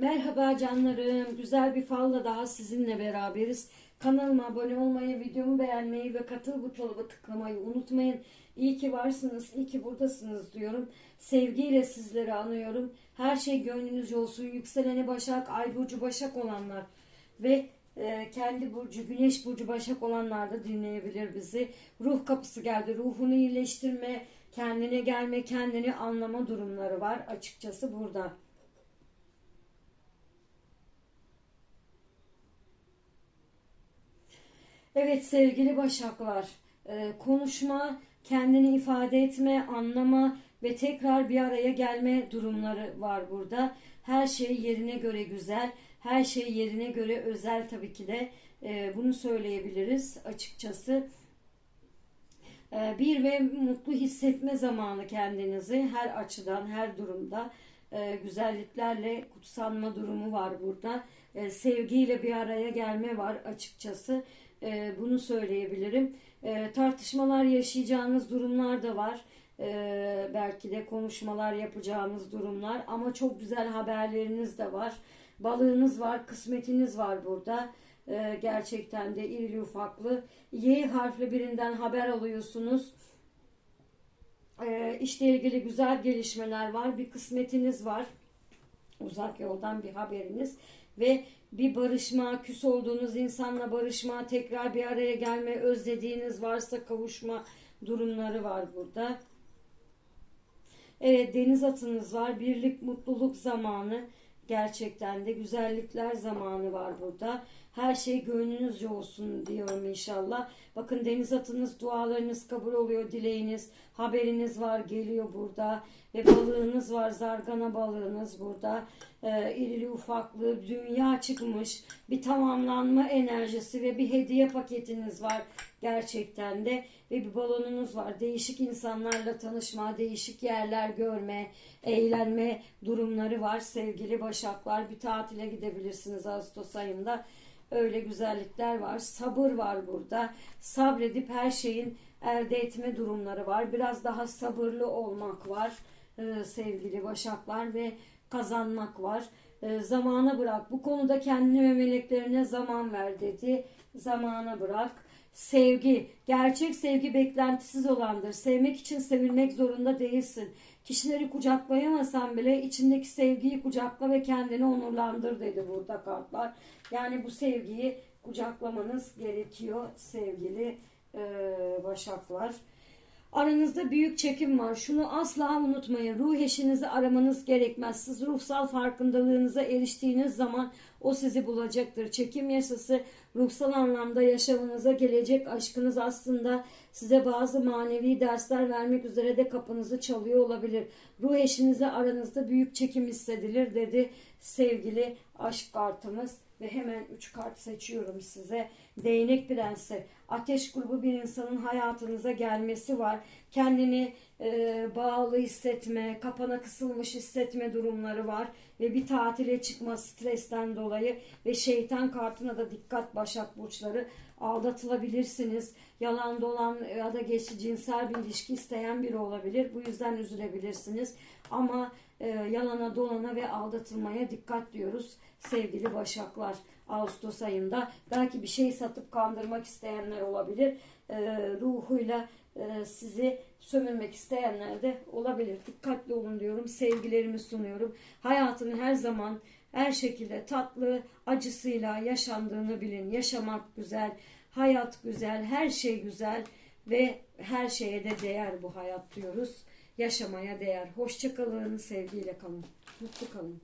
Merhaba canlarım. Güzel bir falla daha sizinle beraberiz. Kanalıma abone olmayı, videomu beğenmeyi ve katıl butonuna tıklamayı unutmayın. İyi ki varsınız, iyi ki buradasınız diyorum. Sevgiyle sizleri anıyorum. Her şey gönlünüzce olsun. Yükseleni Başak, Ay Burcu Başak olanlar ve e, kendi burcu, güneş burcu Başak olanlar da dinleyebilir bizi. Ruh kapısı geldi. Ruhunu iyileştirme, kendine gelme, kendini anlama durumları var açıkçası burada. Evet sevgili Başaklar, e, konuşma, kendini ifade etme, anlama ve tekrar bir araya gelme durumları var burada. Her şey yerine göre güzel, her şey yerine göre özel tabii ki de e, bunu söyleyebiliriz açıkçası. E, bir ve mutlu hissetme zamanı kendinizi her açıdan, her durumda güzelliklerle kutsanma durumu var burada. Sevgiyle bir araya gelme var açıkçası. E, bunu söyleyebilirim. E, tartışmalar yaşayacağınız durumlar da var. E, belki de konuşmalar yapacağınız durumlar ama çok güzel haberleriniz de var. Balığınız var, kısmetiniz var burada. E, gerçekten de irili ufaklı. Y harfli birinden haber alıyorsunuz. E, işle ilgili güzel gelişmeler var. Bir kısmetiniz var. Uzak yoldan bir haberiniz ve bir barışma, küs olduğunuz insanla barışma, tekrar bir araya gelme, özlediğiniz varsa kavuşma durumları var burada. Evet deniz atınız var. Birlik, mutluluk zamanı. Gerçekten de güzellikler zamanı var burada. Her şey gönlünüzce olsun diyorum inşallah. Bakın deniz atınız, dualarınız kabul oluyor, dileğiniz, haberiniz var, geliyor burada. Ve balığınız var, zargana balığınız burada. Ee, irili ufaklı, dünya çıkmış, bir tamamlanma enerjisi ve bir hediye paketiniz var gerçekten de. Ve bir balonunuz var. Değişik insanlarla tanışma, değişik yerler görme, eğlenme durumları var sevgili Başaklar. Bir tatile gidebilirsiniz Ağustos ayında. Öyle güzellikler var. Sabır var burada. Sabredip her şeyin elde etme durumları var. Biraz daha sabırlı olmak var e, sevgili Başaklar ve kazanmak var. E, zamana bırak. Bu konuda kendine ve meleklerine zaman ver dedi. Zamana bırak. Sevgi. Gerçek sevgi beklentisiz olandır. Sevmek için sevilmek zorunda değilsin. Kişileri kucaklayamasan bile içindeki sevgiyi kucakla ve kendini onurlandır dedi burada kartlar. Yani bu sevgiyi kucaklamanız gerekiyor sevgili e, Başaklar. Aranızda büyük çekim var. Şunu asla unutmayın. Ruh eşinizi aramanız gerekmez. Siz ruhsal farkındalığınıza eriştiğiniz zaman o sizi bulacaktır. Çekim yasası ruhsal anlamda yaşamınıza gelecek aşkınız aslında size bazı manevi dersler vermek üzere de kapınızı çalıyor olabilir. Ruh eşinize aranızda büyük çekim hissedilir dedi sevgili aşk kartımız ve hemen 3 kart seçiyorum size. Değnek Prensi. Ateş grubu bir insanın hayatınıza gelmesi var. Kendini e, bağlı hissetme, kapana kısılmış hissetme durumları var. Ve bir tatile çıkma stresten dolayı ve şeytan kartına da dikkat Başak Burçları aldatılabilirsiniz. Yalan dolan ya da geçici cinsel bir ilişki isteyen biri olabilir. Bu yüzden üzülebilirsiniz. Ama e, yalana dolana ve aldatılmaya dikkat diyoruz sevgili Başaklar. Ağustos ayında belki bir şey satıp kandırmak isteyenler olabilir. E, ruhuyla e, sizi sömürmek isteyenler de olabilir. Dikkatli olun diyorum. Sevgilerimi sunuyorum. Hayatın her zaman her şekilde tatlı, acısıyla yaşandığını bilin. Yaşamak güzel, hayat güzel, her şey güzel ve her şeye de değer bu hayat diyoruz. Yaşamaya değer. Hoşçakalın, sevgiyle kalın. Mutlu kalın.